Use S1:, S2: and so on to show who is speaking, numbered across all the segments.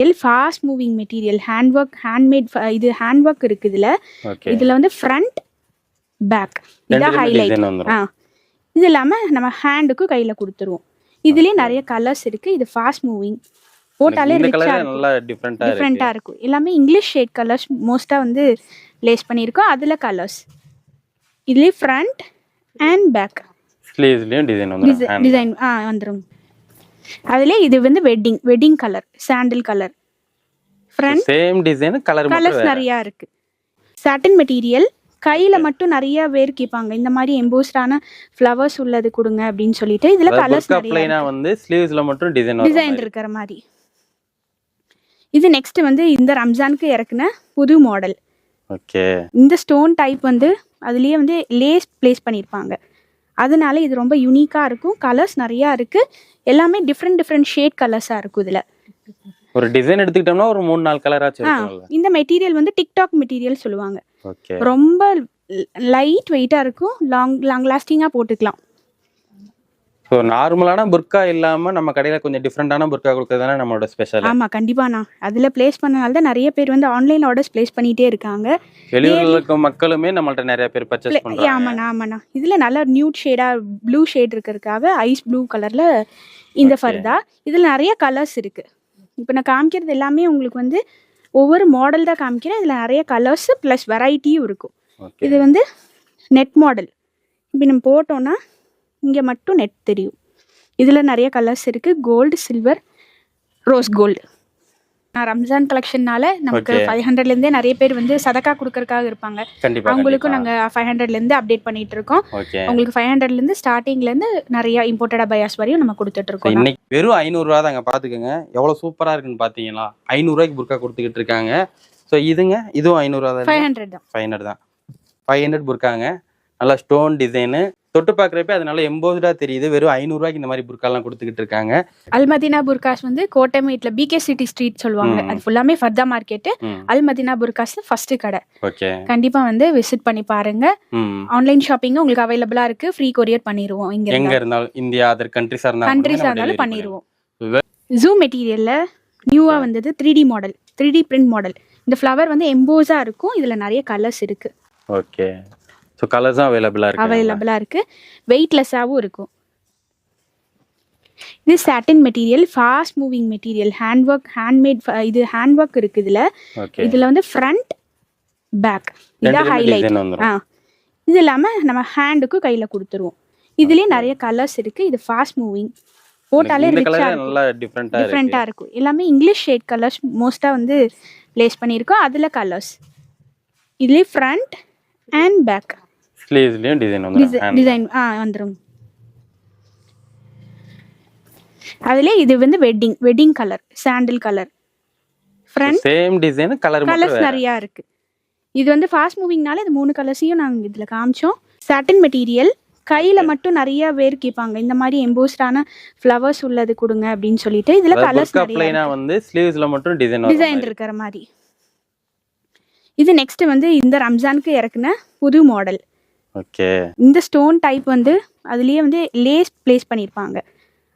S1: L fast moving material hand work handmade இது hand work இருக்கு இதுல இதுல வந்து ஃப்ரண்ட் பேக் இதான் ஹைலைட் ஆ. இது இல்லாம நம்ம ஹேண்டுக்கு கையில கொடுத்துருவோம். இதுலயே நிறைய கலர்ஸ் இருக்கு. இது ஃபாஸ்ட் மூவிங் போட்டாலே
S2: டிஃப்ரெண்டா இருக்கு.
S1: டிஃப்ரெண்டா இருக்கும் எல்லாமே இங்கிலீஷ் ஷேட் கலர்ஸ் மோஸ்டா வந்து லேஸ் பண்ணியிருக்கோம். அதுல கலர்ஸ் இதுலயே ஃப்ரண்ட் அண்ட் பேக்
S2: ஸ்லீவ்ஸ்லயும் டிசைன் வந்துரும்.
S1: டிசைன் ஆ வந்துரும். அதுலயே இது வந்து wedding wedding colour sandal colour front
S2: same design colour
S1: colours நிறைய இருக்கு. சாட்டின் மெட்டீரியல் கையில மட்டும் நிறைய பேர் கேட்பாங்க இந்த மாதிரி எம்போஸ்டான ஃப்ளவர்ஸ் உள்ளது கொடுங்க அப்படின்னு சொல்லிட்டு இதுல கலர்ஸ் நிறைய
S2: வந்து ஸ்லீவ்ஸ்ல மட்டும் டிசைன்
S1: டிசைன் இருக்கிற மாதிரி. இது நெக்ஸ்ட் வந்து இந்த ரம்ஜானுக்கு இறக்குன புது மாடல்
S2: ஓகே
S1: இந்த ஸ்டோன் டைப் வந்து அதுலயே வந்து லேஸ் ப்ளேஸ் பண்ணியிருப்பாங்க அதனால இது ரொம்ப யூனிக்காக இருக்கும். கலர்ஸ் நிறையா இருக்கு. எல்லாமே டிஃப்ரெண்ட் டிஃப்ரெண்ட் ஷேட் கலர்ஸாக இருக்கும் இதில்.
S2: ஒரு டிசைன் எடுத்துக்கிட்டோம்னா ஒரு மூணு நாலு இருக்கும்ல
S1: இந்த மெட்டீரியல் வந்து டிக்டாக் மெட்டீரியல் சொல்லுவாங்க. ரொம்ப லைட் வெயிட்டாக இருக்கும். லாங் லாங் லாஸ்டிங்காக போட்டுக்கலாம்.
S2: ஸோ நார்மலான புர்கா இல்லாம நம்ம கடையில கொஞ்சம் டிஃப்ரெண்டான புர்கா கொடுக்கறது தானே நம்மளோட ஸ்பெஷல்
S1: ஆமாம் கண்டிப்பாண்ணா அதில் ப்ளேஸ் பண்ணனால தான் நிறைய பேர் வந்து ஆன்லைன் ஆர்டர்ஸ் ப்ளேஸ் பண்ணிகிட்டே இருக்காங்க.
S2: வெளியூர்ல இருக்க மக்களுமே நம்மள்ட்ட நிறைய பேர் பர்ச்சேஸ் பண்றாங்க.
S1: ஆமாண்ணா ஆமாண்ணா. இதில் நல்லா நியூட் ஷேடாக ப்ளூ ஷேட் இருக்கிறதுக்காக ஐஸ் ப்ளூ கலரில் இந்த ஃபர்தா இதில் நிறைய கலர்ஸ் இருக்குது இப்போ நான் காமிக்கிறது எல்லாமே உங்களுக்கு வந்து ஒவ்வொரு மாடல் தான் காமிக்கிறேன். இதில் நிறைய கலர்ஸ் ப்ளஸ் வெரைட்டியும் இருக்கும். இது வந்து நெட் மாடல் இப்போ நம்ம போட்டோன்னா இங்கே மட்டும் நெட் தெரியும். இதில் நிறைய கலர்ஸ் இருக்குது கோல்டு சில்வர் ரோஸ் கோல்டு நான் ரம்ஜான் கலெக்ஷன்னால நமக்கு. ஃபைவ் ஹண்ட்ரட்லேருந்தே நிறைய பேர் வந்து சதக்கா கொடுக்கறதுக்காக இருப்பாங்க. அவங்களுக்கும் நாங்கள் ஃபைவ் ஹண்ட்ரட்லேருந்து அப்டேட் பண்ணிட்டு இருக்கோம். உங்களுக்கு ஃபைவ் ஹண்ட்ரட்லேருந்து ஸ்டார்டிங்லேருந்து நிறைய இம்போர்ட்டட் பயாஸ் வரையும் நம்ம கொடுத்துட்டு இருக்கோம்.
S2: இன்னைக்கு வெறும் ஐநூறுரூவா தாங்க பார்த்துக்கோங்க எவ்வளோ சூப்பராக இருக்குன்னு பார்த்தீங்களா ஐநூறுரூவாய்க்கு புர்கா கொடுத்துக்கிட்டு இருக்காங்க. ஸோ இதுங்க இதுவும் ஐநூறுரூவா தான்?
S1: ஃபைவ் ஹண்ட்ரட் தான்.
S2: ஃபைவ் ஹண்ட்ரட் தான். ஃபைவ் ஹண்ட்ரட் புர்காங்க நல்லா ஸ்டோன் டிசைனு தொட்டு பார்க்குறப்ப அது நல்லா எம்போஸ்டாக தெரியுது. வெறும் ஐநூறுரூவாய்க்கு இந்த மாதிரி புர்காலாம் கொடுத்துக்கிட்டு இருக்காங்க.
S1: அல்மதினா புர்காஸ் வந்து கோட்டமேட்ல பிகே சிட்டி ஸ்ட்ரீட் சொல்லுவாங்க. அது ஃபுல்லாமே ஃபர்தா மார்க்கெட்டு அல்மதினா புர்காஸ் ஃபர்ஸ்ட் கடை.
S2: ஓகே.
S1: கண்டிப்பா வந்து விசிட் பண்ணி பாருங்க. ஆன்லைன் ஷாப்பிங் உங்களுக்கு அவைலபிளா இருக்கு. ஃப்ரீ கொரியர் பண்ணிடுவோம் இங்க
S2: எங்க இருந்தாலும் இந்தியா அதர் இருந்தாலும்
S1: கண்ட்ரிஸா இருந்தாலும் பண்ணிடுவோம் ஜூ மெட்டீரியல்ல நியூவா வந்தது three D model three D print model இந்த ஃப்ளவர் வந்து எம்போஸா இருக்கும். இதுல நிறைய கலர்ஸ் இருக்கு.
S2: ஓகே. ஸோ கலர்ஸும் அவைலபிளாக இருக்கு
S1: அவைலபிளா இருக்கு. வெயிட்லெஸ்ஸாகவும் இருக்கும். இது satin material fast moving material hand work handmade இது ஹேண்ட் ஒர்க் இருக்கு இதுல இதுல வந்து ஃப்ரண்ட் பேக் இதான் ஹைலைட் ஆ. இது இல்லாம நம்ம ஹேண்டுக்கு கையில கொடுத்துருவோம். இதுலயே நிறைய கலர்ஸ் இருக்கு. இது ஃபாஸ்ட் மூவிங் போட்டாலே டிஃப்ரெண்டா இருக்கும். எல்லாமே இங்கிலீஷ் ஷேட் கலர்ஸ் மோஸ்டா வந்து ப்ளேஸ் பண்ணியிருக்கோம். அதுல கலர்ஸ் இதுலயே ஃப்ரண்ட் அண்ட் பேக்
S2: ஸ்லீவ்ஸ்லயும் டிசைன் வந்துரும்.
S1: டிசைன் ஆ வந்துரும். அதுல இது வந்து wedding wedding colour sandal colour front
S2: same design colour
S1: colours நிறைய இருக்கு. இது வந்து ஃபாஸ்ட் மூவிங்னால இது மூணு கலர்ஸையும் நாங்க இதுல காமிச்சோம். சாட்டின் மெட்டீரியல் கையில மட்டும் நிறைய பேர் கேட்பாங்க இந்த மாதிரி எம்போஸ்டான ஃப்ளவர்ஸ் உள்ளது கொடுங்க அப்படின்னு சொல்லிட்டு. இதுல கலர்ஸ் நிறைய
S2: வந்து ஸ்லீவ்ஸ்ல மட்டும் டிசைன்
S1: டிசைன் இருக்கிற மாதிரி. இது நெக்ஸ்ட் வந்து இந்த ரம்ஜானுக்கு இறக்குன புது மாடல்
S2: ஓகே.
S1: இந்த ஸ்டோன் டைப் வந்து அதுலயே வந்து லேஸ் ப்ளேஸ் பண்ணியிருப்பாங்க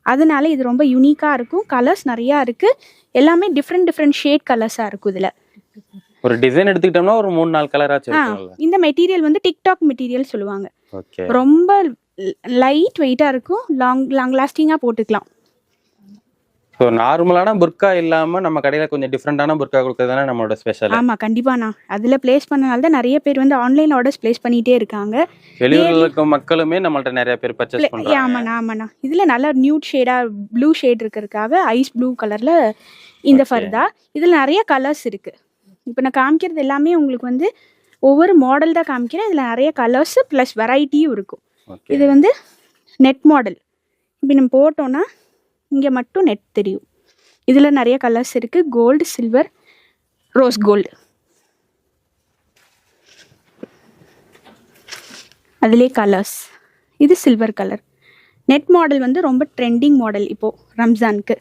S1: அதனால இது ரொம்ப யூனிக்காக இருக்கும். கலர்ஸ் நிறையா இருக்கு. எல்லாமே டிஃப்ரெண்ட் டிஃப்ரெண்ட் ஷேட் கலர்ஸாக இருக்கும் இதில்.
S2: ஒரு டிசைன் எடுத்துக்கிட்டோம்னா ஒரு மூணு நாலு இருக்கும்ல.
S1: இந்த மெட்டீரியல் வந்து டிக்டாக் மெட்டீரியல் சொல்லுவாங்க. ரொம்ப லைட் வெயிட்டாக இருக்கும். லாங் லாங் லாஸ்டிங்காக போட்டுக்கலாம்.
S2: ஸோ நார்மலான புர்கா இல்லாம நம்ம கடையில கொஞ்சம் டிஃப்ரெண்டான புர்கா கொடுக்கறது தானே நம்மளோட ஸ்பெஷல்
S1: ஆமாம் கண்டிப்பாண்ணா அதில் ப்ளேஸ் பண்ணனால தான் நிறைய பேர் வந்து ஆன்லைன் ஆர்டர்ஸ் ப்ளேஸ் பண்ணிகிட்டே இருக்காங்க.
S2: வெளியூர்ல இருக்க மக்களுமே நம்மள்ட்ட நிறைய பேர் பர்ச்சேஸ் பண்றாங்க.
S1: ஆமாண்ணா ஆமாண்ணா இதில் நல்லா நியூட் ஷேடாக ப்ளூ ஷேட் இருக்கிறதுக்காக ஐஸ் ப்ளூ கலரில் இந்த. ஃபர்தா இதில் நிறைய கலர்ஸ் இருக்குது இப்போ நான் காமிக்கிறது எல்லாமே உங்களுக்கு வந்து ஒவ்வொரு மாடல் தான் காமிக்கிறேன். இதில் நிறைய கலர்ஸ் ப்ளஸ் வெரைட்டியும் இருக்கும். இது வந்து நெட் மாடல் இப்போ நம்ம போட்டோன்னா இங்கே மட்டும் நெட் தெரியும். இதில் நிறைய கலர்ஸ் இருக்குது கோல்டு சில்வர் ரோஸ் கோல்டு அதுலேயே கலர்ஸ் இது சில்வர் கலர் நெட் மாடல் வந்து ரொம்ப ட்ரெண்டிங் மாடல் இப்போது ரம்ஜானுக்கு.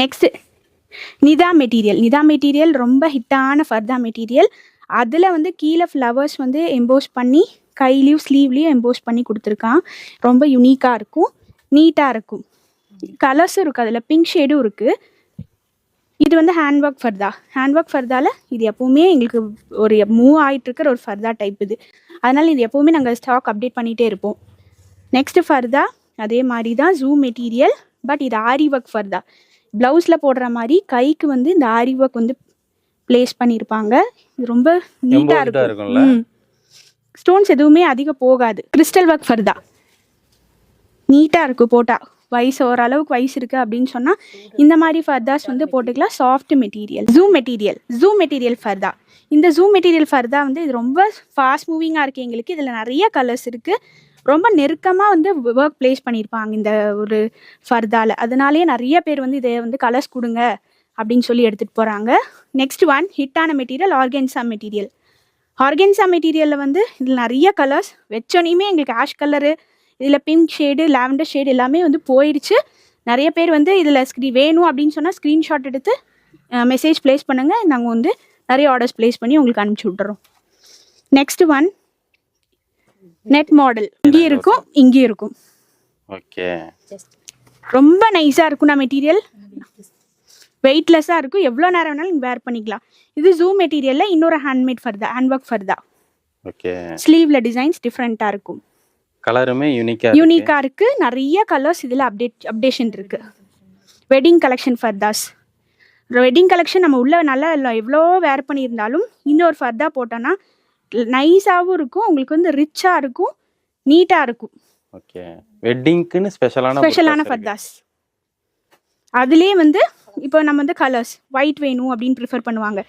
S1: Next Nida material Nida material ரொம்ப ஹிட்டான ஃபர்தா மெட்டீரியல் அதில் வந்து கீழே ஃப்ளவர்ஸ் வந்து எம்போஸ் பண்ணி கையிலையும் ஸ்லீவ்லேயும் எம்போஸ் பண்ணி கொடுத்துருக்கான். ரொம்ப யூனிக்காக இருக்கும். நீட்டாக இருக்கும். கலர்ஸும் இருக்குது அதில் பிங்க் ஷேடும் இருக்குது இது வந்து ஹேண்ட் ஒர்க் ஃபர்தா ஹேண்ட் ஒர்க் ஃபர்தால இது எப்பவுமே எங்களுக்கு ஒரு மூவ் ஆயிட்டு இருக்கிற ஒரு ஃபர்தா டைப் இது. அதனால இது எப்பவுமே நாங்கள் ஸ்டாக் அப்டேட் பண்ணிகிட்டே இருப்போம். நெக்ஸ்ட் ஃபர்தா அதே மாதிரி தான் ஜூ மெட்டீரியல் பட் இது ஆரி ஒர்க் ஃபர்தா ப்ளவுஸில் போடுற மாதிரி கைக்கு வந்து இந்த ஆரி ஒர்க் வந்து ப்ளேஸ் பண்ணியிருப்பாங்க இது ரொம்ப நீட்டாக? இருக்கும். ஸ்டோன்ஸ் எதுவுமே அதிகம் போகாது. கிறிஸ்டல் ஒர்க் ஃபர்தா நீட்டாக இருக்கும் போட்டால் வயசு ஓரளவுக்கு வயசு இருக்குது அப்படின்னு சொன்னால் இந்த மாதிரி ஃபர்தாஸ் வந்து போட்டுக்கலாம். Soft material zoom material zoom material ஃபர்தா இந்த ஜூம் மெட்டீரியல் ஃபர்தா வந்து இது ரொம்ப ஃபாஸ்ட் மூவிங்காக இருக்குது எங்களுக்கு. இதில் நிறைய கலர்ஸ் இருக்குது ரொம்ப நெருக்கமாக வந்து ஒர்க் ப்ளேஸ் பண்ணியிருப்பாங்க இந்த ஒரு ஃபர்தாவில் அதனாலேயே நிறைய பேர் வந்து இதை வந்து கலர்ஸ் கொடுங்க அப்படின்னு சொல்லி எடுத்துகிட்டு போகிறாங்க நெக்ஸ்ட் ஒன் ஹிட்டான மெட்டீரியல் ஆர்கென்சா மெட்டீரியல் ஆர்கென்சா மெட்டீரியலில் வந்து இதில் நிறைய கலர்ஸ் வச்சோனையுமே எங்களுக்கு ஆஷ் கலரு இதில் பிங்க் ஷேடு லாவெண்டர் ஷேடு எல்லாமே வந்து போயிடுச்சு நிறைய பேர் வந்து இதில் ஸ்க்ரீ வேணும் அப்படின்னு சொன்னால் ஸ்க்ரீன்ஷாட் எடுத்து மெசேஜ் ப்ளேஸ் பண்ணுங்கள் நாங்கள் வந்து நிறைய ஆர்டர்ஸ் ப்ளேஸ் பண்ணி உங்களுக்கு அனுப்பிச்சி விட்டுறோம். நெக்ஸ்ட் ஒன் நெட் மாடல் இங்கேயும் இருக்கும் இங்கேயும் இருக்கும்.
S2: ஓகே
S1: ரொம்ப நைஸாக இருக்கும்ண்ணா மெட்டீரியல் வெயிட்லெஸ்ஸாக இருக்கும். எவ்வளோ நேரம் வேணாலும் நீங்கள் வேர் பண்ணிக்கலாம். இது ஜூம் மெட்டீரியலில் இன்னொரு ஹேண்ட்மேட் ஃபர்தா ஹேண்ட் ஒர்க் ஃபர்தா
S2: ஓகே
S1: ஸ்லீவில் டிசைன்ஸ் டிஃப்ரெண்ட்டாக இருக்கும்.
S2: கலருமே யூனிக்கா
S1: யூனிக்காக இருக்குது நிறைய கலர்ஸ் இதில் அப்டேட் அப்டேஷன் இருக்குது வெட்டிங் கலெக்ஷன் ஃபர்தாஸ் வெட்டிங் கலெக்ஷன் நம்ம உள்ள நல்லா இல்லை எவ்வளோ வேர் பண்ணியிருந்தாலும் ஒரு ஃபர்தா போட்டோன்னா நைஸாகவும் இருக்கும். உங்களுக்கு வந்து ரிச்சாக இருக்கும். நீட்டாக இருக்கும்.
S2: ஓகே வெட்டிங்க்குன்னு ஸ்பெஷலான
S1: ஸ்பெஷலான ஃபர்தாஸ் அதுலேயே வந்து இப்போ நம்ம வந்து கலர்ஸ் ஒயிட் வேணும் அப்படின்னு ப்ரிஃபர் பண்ணுவாங்க.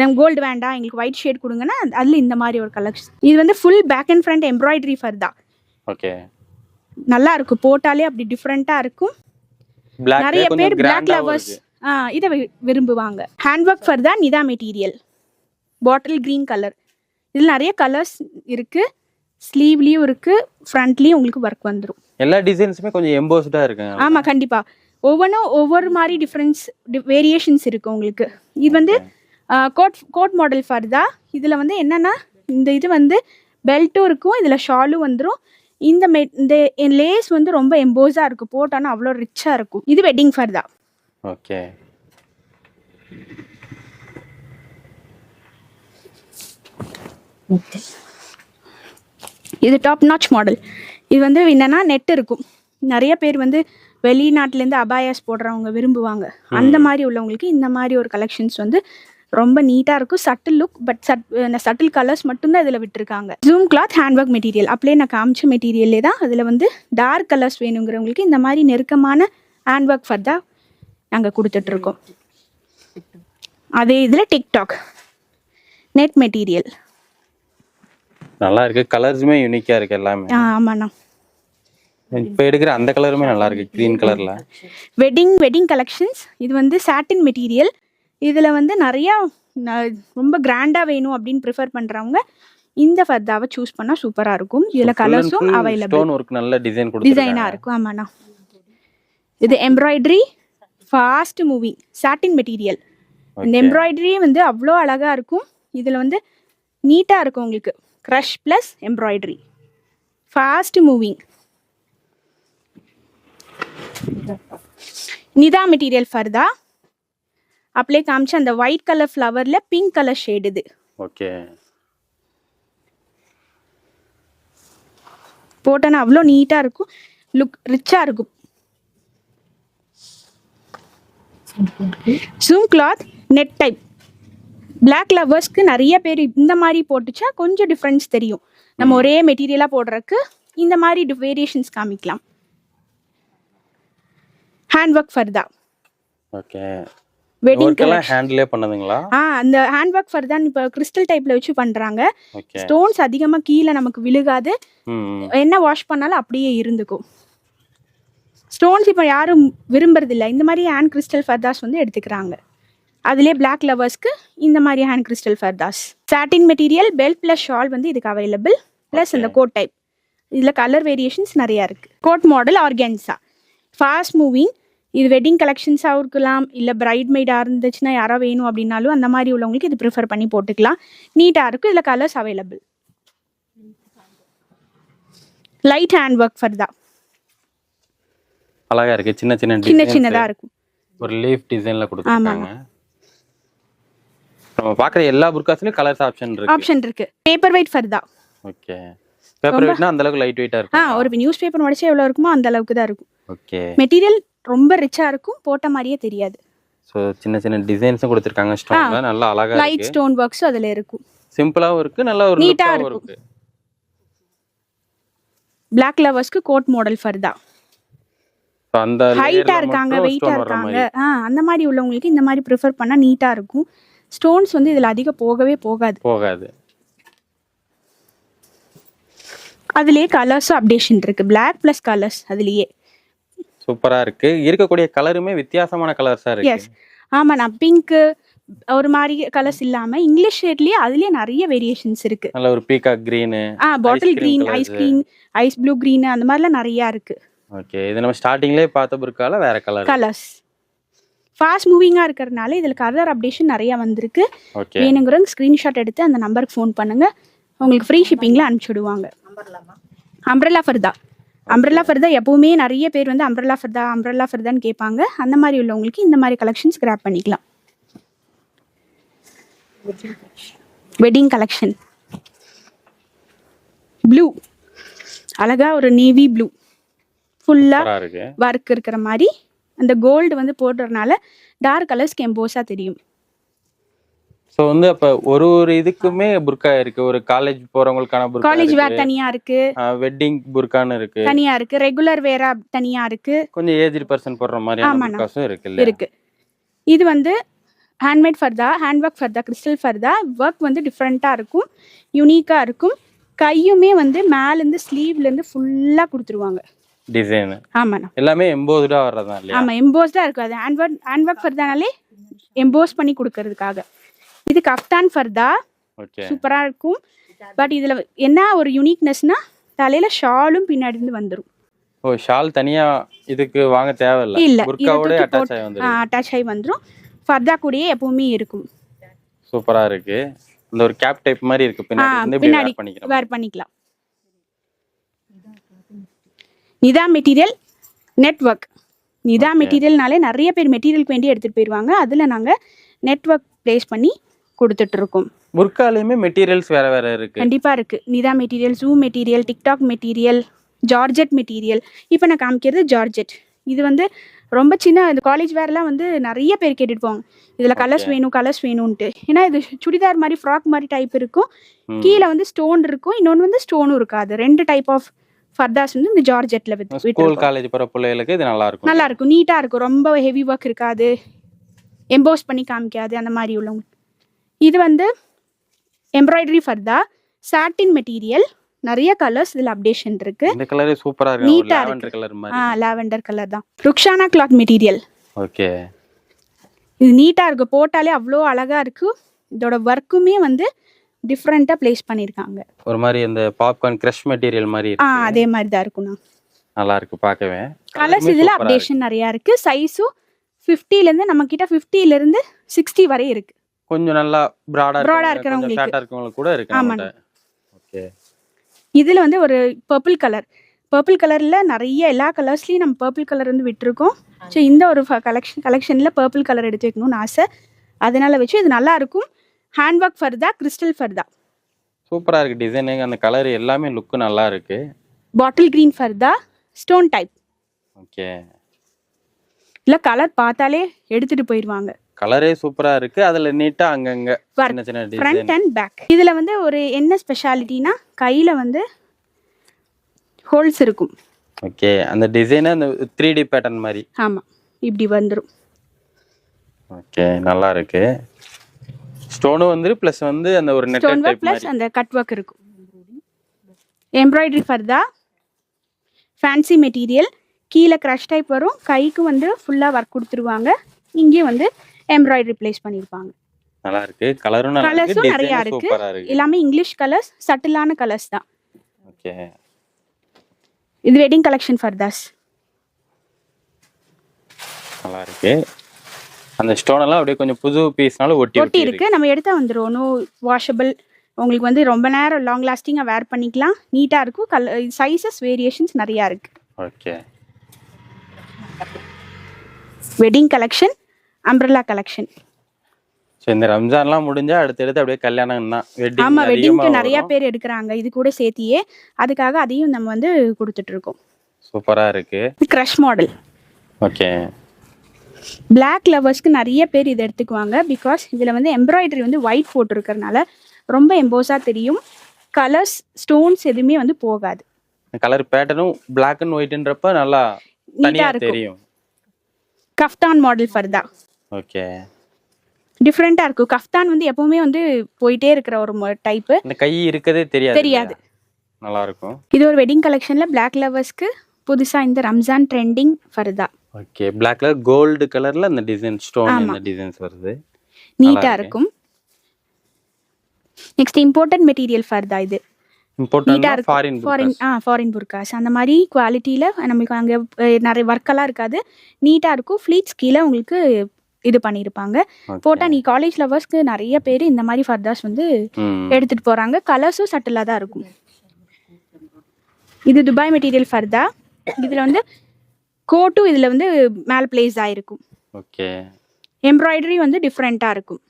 S1: நம்ம கோல்டு வேண்டாம் எங்களுக்கு ஒயிட் ஷேட் கொடுங்கன்னா அதில் இந்த மாதிரி ஒரு கலெக்ஷன் இது வந்து full back and front embroidery ஃபர்தா
S2: okay
S1: நல்லா இருக்கும். போட்டாலே அப்படி டிஃப்ரெண்ட்டாக இருக்கும். நிறைய பேர் பிளாக் லவர்ஸ் இதை விரும்புவாங்க. ஹேண்ட் ஒர்க் ஃபர் தான் நிதா மெட்டீரியல் பாட்டில் க்ரீன் கலர் இதில் நிறைய கலர்ஸ் இருக்குது ஸ்லீவ்லேயும் இருக்குது ஃப்ரண்ட்லேயும் உங்களுக்கு ஒர்க் வந்துடும்
S2: எல்லா டிசைன்ஸுமே கொஞ்சம் எம்போஸ்டா இருக்குங்க.
S1: ஆமாம் கண்டிப்பாக ஒவ்வொன்றும் ஒவ்வொரு மாதிரி டிஃப்ரென்ஸ் வேரியேஷன்ஸ் இருக்குது உங்களுக்கு. இது வந்து கோட் கோட் மாடல் ஃபர்தா இதில் வந்து என்னென்னா இந்த இது வந்து பெல்ட்டும் இருக்கும் இதில் ஷாலும் வந்துடும் இந்த மெ இந்த லேஸ் வந்து ரொம்ப எம்போஸாக இருக்கும் போட்டோன்னா அவ்வளோ ரிச்சாக இருக்கும். இது வெட்டிங் ஃபர்தா
S2: ஓகே
S1: இது டாப் நாச் மாடல் இது வந்து என்னன்னா நெட் இருக்கும். நிறைய பேர் வந்து வெளிநாட்டிலேருந்து அபாயாஸ் போடுறவங்க விரும்புவாங்க. அந்த மாதிரி உள்ளவங்களுக்கு இந்த மாதிரி ஒரு கலெக்ஷன்ஸ் வந்து ரொம்ப நீட்டாக இருக்கும். சட்டில் லுக் பட் சட் சட்டில் கலர்ஸ் மட்டும்தான் இதில் விட்டுருக்காங்க. Zoom cloth hand work material அப்படியே நான் காமிச்ச மெட்டீரியல்லே தான் அதில் வந்து டார்க் கலர்ஸ் வேணுங்கிறவங்களுக்கு இந்த மாதிரி நெருக்கமான ஹேண்ட் ஒர்க் ஃபர்தா நாங்கள் கொடுத்துட்ருக்கோம். அதே இதில் டிக்டாக் நெட் மெட்டீரியல்
S2: நல்லா இருக்கு. கலர்ஸுமே யூனிக்கா இருக்கு எல்லாமே.
S1: ஆமாண்ணா.
S2: இப்போ எடுக்கிற அந்த கலருமே நல்லா இருக்கு கிரீன் கலர்ல
S1: வெட்டிங் வெட்டிங் கலெக்ஷன்ஸ் இது வந்து சாட்டின் மெட்டீரியல் இதில் வந்து நிறையா ரொம்ப கிராண்டாக வேணும் அப்படின்னு ப்ரிஃபர் பண்ணுறவங்க இந்த ஃபர்தாவை சூஸ் பண்ணால் சூப்பராக இருக்கும். இதில் கலர்ஸும் அவைலபிள்
S2: ஸ்டோன் ஒர்க் நல்ல டிசைன்
S1: டிசைனாக இருக்கும் ஆமாண்ணா. இது embroidery fast moving satin material இந்த. எம்ப்ராய்டரி வந்து அவ்வளோ அழகாக இருக்கும். இதில் வந்து நீட்டாக இருக்கும் உங்களுக்கு. Crush plus embroidery fast moving Nita material ஃபர்தா? அப்படியே காமிச்ச அந்த ஒயிட் கலர் ஃப்ளவரில் பிங்க் கலர் ஷேட் இது.
S2: ஓகே.
S1: போட்டோன்னா அவ்வளோ நீட்டாக இருக்கும். லுக் ரிச்சாக இருக்கும். Zoom cloth net type Black லவர்ஸ்க்கு நிறைய பேர் இந்த மாதிரி போட்டுச்சா கொஞ்சம் டிஃப்ரென்ஸ் தெரியும். நம்ம ஒரே மெட்டீரியலாக போடுறதுக்கு இந்த மாதிரி வேரியேஷன்ஸ் காமிக்கலாம். ஹேண்ட் ஒர்க் ஃபர்தா
S2: ஓகே
S1: வெட்டிங்
S2: ஹேண்ட்லேயே பண்ணதுங்களா?
S1: ஆ அந்த ஹேண்ட் ஒர்க் ஃபர்தான் இப்போ கிறிஸ்டல் டைப்பில் வச்சு பண்ணுறாங்க
S2: ஓகே
S1: ஸ்டோன்ஸ் அதிகமாக கீழே நமக்கு விழுகாது. என்ன வாஷ் பண்ணாலும் அப்படியே இருந்துக்கும். ஸ்டோன்ஸ் இப்போ யாரும் விரும்புறதில்ல. இந்த மாதிரி ஹேண்ட் கிறிஸ்டல் ஃபர்தாஸ் வந்து எடுத்துக்கிறாங்க. அதுலேயே Black லவர்ஸ்க்கு இந்த மாதிரி hand crystal ஃபர்தாஸ் satin material belt plus shawl வந்து இதுக்கு அவைலபிள் ப்ளஸ் இந்த கோட் டைப் இதில் கலர் வேரியேஷன்ஸ் நிறையா இருக்குது coat model organza fast moving இது வெட்டிங் கலெக்ஷன்ஸாகவும் இருக்கலாம் இல்லை பிரைட் மெய்டாக இருந்துச்சுன்னா யாரோ வேணும் அப்படின்னாலும் அந்த மாதிரி உள்ளவங்களுக்கு இது ப்ரிஃபர் பண்ணி போட்டுக்கலாம். நீட்டாக இருக்கும் இதில் colours available light hand work ஃபர்தா
S2: அழகா இருக்கு சின்ன சின்ன
S1: சின்ன. சின்னதா இருக்கும்.
S2: ஒரு லீஃப் டிசைன்ல கொடுத்துருக்காங்க. நம்ம பாக்குற எல்லா புர்காஸ்லயும் கலர்ஸ் ஆப்ஷன் இருக்கு.
S1: ஆப்ஷன் இருக்கு. பேப்பர் வெயிட் ஃபர்தா
S2: ஓகே பேப்பர் வெயிட்னா அந்த அளவுக்கு லைட் வெயிட்டா
S1: ஆ
S2: இருக்கும்.
S1: ஒரு நியூஸ் பேப்பர் உடச்சா எவ்வளோ இருக்குமோ அந்த அளவுக்கு தான் இருக்கும்.
S2: ஓகே
S1: மெட்டீரியல் ரொம்ப ரிச்சா இருக்கும் போட்ட மாதிரியே தெரியாது.
S2: ஸோ சின்ன சின்ன டிசைன்ஸும் கொடுத்துருக்காங்க ஸ்டோன்ல நல்லா அழகா
S1: லைட் ஸ்டோன் ஒர்க்ஸும் அதுல இருக்கும்.
S2: சிம்பிளாவும் இருக்கு நல்லா ஒரு
S1: ஆ இருக்கும்.
S2: இருக்கு.
S1: பிளாக் லவர்ஸ்க்கு கோட் மாடல் ஃபர்தா
S2: அந்த
S1: ஹைட்டா இருக்காங்க வெயிட்டா இருக்காங்க. ஆ அந்த மாதிரி உள்ளவங்களுக்கு இந்த மாதிரி ப்ரிஃபர் பண்ணா நீட்டா இருக்கும். ஸ்டோன்ஸ் வந்து இதுல அதிகம் போகவே போகாது.
S2: போகாது.
S1: அதுலயே கலர்ஸும் அப்டேஷன் இருக்கு. பிளாக் ப்ளஸ் கலர்ஸ் அதுலயே.
S2: சூப்பரா இருக்கு. இருக்கக்கூடிய கலருமே வித்தியாசமான கலர்ஸா இருக்கு.
S1: எஸ் ஆமா நான் பிங்க் ஒரு மாதிரி கலர்ஸ் இல்லாம இங்கிலீஷ் ஷேட்லயே அதுலயே நிறைய வேரியேஷன்ஸ் இருக்கு.
S2: நல்ல ஒரு பீகாக் கிரீனு
S1: ஆ bottle green. Ice green ice blue green அந்த மாதிரிலாம் நிறைய இருக்கு.
S2: ஓகே இது நம்ம ஸ்டார்டிங்லேயே பார்த்த புர்கால வேற கலர்
S1: கலர்ஸ் ஃபாஸ்ட் மூவிங்கா இருக்கிறதுனால இதுல கலர் அப்டேஷன் நிறைய வந்திருக்கு.
S2: ஓகே
S1: வேணுங்கிறவங்க ஸ்கிரீன்ஷாட் எடுத்து அந்த நம்பருக்கு ஃபோன் பண்ணுங்க. உங்களுக்கு ஃப்ரீ ஷிப்பிங்ல அனுப்பிச்சு விடுவாங்க. அம்ப்ரெல்லா ஃபர்தா. அம்ப்ரெல்லா ஃபர்தா. எப்பவுமே நிறைய பேர் வந்து அம்ப்ரெல்லா ஃபர்தா அம்ப்ரெல்லா ஃபர்தான்னு கேட்பாங்க. அந்த மாதிரி உள்ளவங்களுக்கு இந்த மாதிரி கலெக்ஷன்ஸ் கிராப் பண்ணிக்கலாம். வெட்டிங் கலெக்ஷன் ப்ளூ அழகா ஒரு நேவி ப்ளூ ஃபுல்லா
S2: சூப்பரா இருக்கு.
S1: ஒர்க் இருக்கிற மாதிரி. அந்த கோல்டு வந்து போடுறதுனால டார்க் கலர்ஸ்க்கு எம்போஸா தெரியும்.
S2: ஸோ வந்து அப்ப ஒரு ஒரு இதுக்குமே புர்கா இருக்கு. ஒரு காலேஜ் போறவங்களுக்கான புர்கா
S1: காலேஜ் வேர் தனியா இருக்கு.
S2: வெட்டிங் புர்கான்னு இருக்கு.
S1: தனியா இருக்கு. ரெகுலர் வேரா தனியா இருக்கு.
S2: கொஞ்சம் ஏஜ்டு பர்சன் போடுற மாதிரியான. புர்காஸும் இருக்கு இல்ல
S1: இருக்கு. இது வந்து ஹேண்ட்மேட் ஃபர்தா ஹேண்ட் ஒர்க் ஃபர்தா கிறிஸ்டல் ஃபர்தா ஒர்க் வந்து டிஃப்ரெண்ட்டாக இருக்கும். யூனிக்காக இருக்கும். கையுமே வந்து மேலேருந்து ஸ்லீவ்லேருந்து ஃபுல்லாக கொடுத்துருவாங்க.
S2: டிசைன்
S1: ஆமாண்ணா.
S2: எல்லாமே எம்போதுடா வர்றதா இல்லையா?
S1: ஆமாம் எம்போஸ்டாக இருக்கும். அது ஹேண்ட் ஒர்க் ஹேண்ட் ஒர்க் ஃபர்தானாலே எம்போஸ் பண்ணி கொடுக்கறதுக்காக. இது கஃப்தான் ஃபர்தா.
S2: ஓகே.
S1: சூப்பராக இருக்கும். பட் இதில் என்ன ஒரு யூனிக்னஸ்னா தலையில் ஷாலும் பின்னாடி இருந்து வந்துடும்
S2: ஓ ஷால் தனியா இதுக்கு வாங்க தேவையில்ல.
S1: இல்ல
S2: புர்காவோட அட்டாச் ஆகி வந்துடும்
S1: அட்டாச் ஆகி வந்துடும் ஃபர்தா கூடயே எப்பவுமே இருக்கும்.
S2: சூப்பரா இருக்கு. இந்த ஒரு கேப் டைப் மாதிரி இருக்கு. பின்னாடி
S1: பின்னாடி வேர் பண்ணிக்கலாம். நிதா மெட்டீரியல் நெட்வொர்க் நிதா மெட்டீரியல்னாலே நிறைய பேர் மெட்டீரியலுக்கு வேண்டி எடுத்துட்டு போயிடுவாங்க அதில் நாங்கள் நெட்வொர்க் ப்ளேஸ் பண்ணி கொடுத்துட்டு இருக்கோம்
S2: புர்காலையுமே மெட்டீரியல்ஸ் வேற வேற இருக்கு.
S1: கண்டிப்பா இருக்கு. Nita material zoo material TikTok material georgette material இப்போ நான் காமிக்கிறது ஜார்ஜெட் இது வந்து ரொம்ப சின்ன இந்த காலேஜ் வேர்லாம் வந்து நிறைய பேர் கேட்டுட்டு போவாங்க. இதில் கலர்ஸ் வேணும் கலர்ஸ் வேணும்ன்ட்டு. ஏன்னா இது சுடிதார் மாதிரி ஃப்ராக் மாதிரி டைப் இருக்கும். கீழே வந்து ஸ்டோன் இருக்கும். இன்னொன்று வந்து ஸ்டோனும் இருக்காது. ரெண்டு டைப் ஆஃப் ஃபர்தாஸ் வந்து இந்த ஜார்ஜெட்டில் வித்
S2: ஸ்கூல் காலேஜ் போற பிள்ளைகளுக்கு இது நல்லா இருக்கும்.
S1: நல்லா இருக்கும். நீட்டாக இருக்கும். ரொம்ப ஹெவி ஒர்க் இருக்காது. எம்போஸ் பண்ணி காமிக்காது. அந்த மாதிரி உள்ளவங்க இது வந்து எம்ப்ராய்டரி ஃபர்தா சாட்டின் மெட்டீரியல் நிறைய கலர்ஸ் இதில் அப்டேஷன் இருக்கு
S2: இந்த கலரே சூப்பரா இருக்கு. லாவெண்டர் கலர்
S1: ஆ லாவெண்டர் கலர் தான். ருக்ஷானா கிளாத் மெட்டீரியல்
S2: ஓகே
S1: இது நீட்டாக இருக்கு. போட்டாலே அவ்வளோ அழகா இருக்கு. இதோட ஒர்க்குமே வந்து டிஃப்ரெண்ட்டாக ப்ளேஸ் பண்ணியிருக்காங்க
S2: ஒரு மாதிரி அந்த பாப்கார்ன் கிரஷ் மெட்டீரியல் மாதிரி
S1: ஆ அதே மாதிரி தான் இருக்குண்ணா
S2: நல்லா இருக்கு பார்க்கவே.
S1: கலர்ஸ் இதில். அப்டேஷன் நிறையா இருக்கு. சைஸும் ஃபிஃப்டிலேருந்து நம்ம கிட்ட 50 ல இருந்து சிக்ஸ்டி வரை இருக்கு.
S2: கொஞ்சம் நல்லா பிராடா கொஞ்சம்
S1: இருக்கிறவங்களுக்கு.
S2: ஃபேட்டா கூட இருக்கு
S1: ஆமாண்ணா.
S2: ஓகே
S1: இதில் வந்து ஒரு பர்பிள் கலர் பர்பிள் கலரில் நிறைய எல்லா கலர்ஸ்லேயும் நம்ம பர்பிள் கலர் வந்து விட்டுருக்கோம். ஸோ இந்த ஒரு கலெக்ஷன் கலெக்ஷனில் பர்பிள் கலர் எடுத்து வைக்கணும்னு ஆசை. அதனால வச்சு இது நல்லா இருக்கும். ஹேண்ட் ஒர்க் ஃபர்தா கிறிஸ்டல் ஃபர்தா
S2: சூப்பரா இருக்கு டிசைனு அந்த கலர் எல்லாமே லுக் நல்லா இருக்கு.
S1: பாட்டில் கிரீன் ஃபர்தா ஸ்டோன் டைப்
S2: ஓகே
S1: இல்லை கலர் பார்த்தாலே எடுத்துட்டு போயிடுவாங்க
S2: கலரே சூப்பரா இருக்கு. அதுல நீட்டா அங்கங்க. சின்ன சின்ன
S1: ஃப்ரண்ட் அண்ட் பேக் இதில் வந்து ஒரு என்ன ஸ்பெஷாலிட்டினா கையில் வந்து ஹோல்ஸ் இருக்கும்.
S2: ஓகே அந்த டிசைன் அந்த த்ரீ டி பேட்டர்ன் மாதிரி.
S1: ஆமாம் இப்படி வந்துடும்
S2: ஓகே நல்லா இருக்கு. ஸ்டோனும் வந்து ப்ளஸ் வந்து அந்த ஒரு நெட்
S1: ஸ்டோன் ப்ளஸ் அந்த கட் ஒர்க் இருக்கும். எம்ப்ராய்டரி ஃபர்தா ஃபேன்சி மெட்டீரியல் கீழே க்ரஷ் டைப் வரும். கைக்கு வந்து ஃபுல்லாக ஒர்க் கொடுத்துருவாங்க. இங்கேயும் வந்து எம்ப்ராய்டரி ப்ளேஸ் பண்ணியிருப்பாங்க
S2: நல்லா இருக்கு கலரும்
S1: கலர்ஸும் நிறையா இருக்கு. எல்லாமே இங்கிலீஷ் கலர்ஸ் சட்டிலான கலர்ஸ் தான்.
S2: ஓகே.
S1: இது வெட்டிங் கலெக்ஷன் ஃபர்தாஸ்
S2: நல்லா இருக்கு அந்த ஸ்டோன் எல்லாம் அப்படியே கொஞ்சம் புது பீஸ்னால ஒட்டி
S1: ஒட்டி இருக்கு. நம்ம எடுத்தா வந்துடும் நோ வாஷபிள் உங்களுக்கு வந்து ரொம்ப நேரம் லாங் லாஸ்டிங்காக வேர் பண்ணிக்கலாம். நீட்டாக இருக்கும். கல் சைஸஸ் வேரியேஷன்ஸ் நிறையா இருக்கு.
S2: Okay.
S1: Wedding collection umbrella collection
S2: so இந்த ரம்ஜான்லாம் முடிஞ்சா அடுத்தடுத்து அப்படியே கல்யாணம் தான்.
S1: ஆமா
S2: வெட்டிங்
S1: வெட்டிங்க்கு நிறைய பேர் எடுக்கிறாங்க. இது கூட சேர்த்தியே. அதுக்காக அதையும் நம்ம வந்து கொடுத்துட்டு இருக்கோம்.
S2: சூப்பராக இருக்கு.
S1: க்ரஷ் மாடல்
S2: ஓகே
S1: பிளாக் லவர்ஸ்க்கு நிறைய பேர் இதை எடுத்துக்குவாங்க. பிகாஸ் இதில் வந்து எம்ப்ராய்டரி வந்து ஒயிட் போட்டிருக்கறனால ரொம்ப எம்போஸாக தெரியும். கலர்ஸ் ஸ்டோன்ஸ் எதுவுமே வந்து போகாது.
S2: கலர் பேட்டர்னும் பிளாக் அண்ட் ஒயிட்ன்றப்ப நல்லா
S1: நீட்டாக
S2: தனியா
S1: இருக்கும்.
S2: தெரியும்.
S1: கஃப்தான் மாடல் ஃபர்தா
S2: ஓகே
S1: டிஃப்ரெண்ட்டாக இருக்கும் கஃப்தான் வந்து எப்பவுமே வந்து போயிட்டே இருக்கிற ஒரு டைப்பு
S2: இந்த கை இருக்கதே தெரியாது
S1: தெரியாது.
S2: நல்லா இருக்கும்.
S1: இது ஒரு வெட்டிங் கலெக்ஷனில் பிளாக் லவர்ஸ்க்கு புதுசாக இந்த ரம்ஜான் ட்ரெண்டிங் ஃபர்தா
S2: ஓகே பிளாக் கலர் கோல்டு கலர்ல இந்த டிசைன் ஸ்டோன். இந்த டிசைன்ஸ் வருது.
S1: நீட்டாக
S2: இருக்கு.
S1: இருக்கும். நெக்ஸ்ட் இம்போர்ட்டட் மெட்டீரியல் ஃபர்தா இது? நீட்டாக
S2: இம்பார்ட்டன்ட்
S1: இருக்கும்
S2: ஃபாரின்
S1: ஃபாரின் ஆ ஃபாரின் புர்காஸ் அந்த மாதிரி குவாலிட்டியில் நமக்கு அங்கே நிறைய ஒர்க்கெல்லாம் இருக்காது. நீட்டாக இருக்கும். ஃப்ளீட்ஸ் கீழே உங்களுக்கு இது பண்ணியிருப்பாங்க போட்டால் நீ காலேஜ் லவர்ஸ்க்கு நிறைய பேர் இந்த மாதிரி ஃபர்தாஸ் வந்து எடுத்துகிட்டு போகிறாங்க கலர்ஸும் சட்டிலாக தான் இருக்கும். இது துபாய் மெட்டீரியல் ஃபர்தா இதில் வந்து கோட்டும் இதில் வந்து மேல் பிளேஸ் ஆகிருக்கும்
S2: ஓகே.
S1: எம்ப்ராய்டரி வந்து டிஃப்ரெண்ட்டாக இருக்கும்.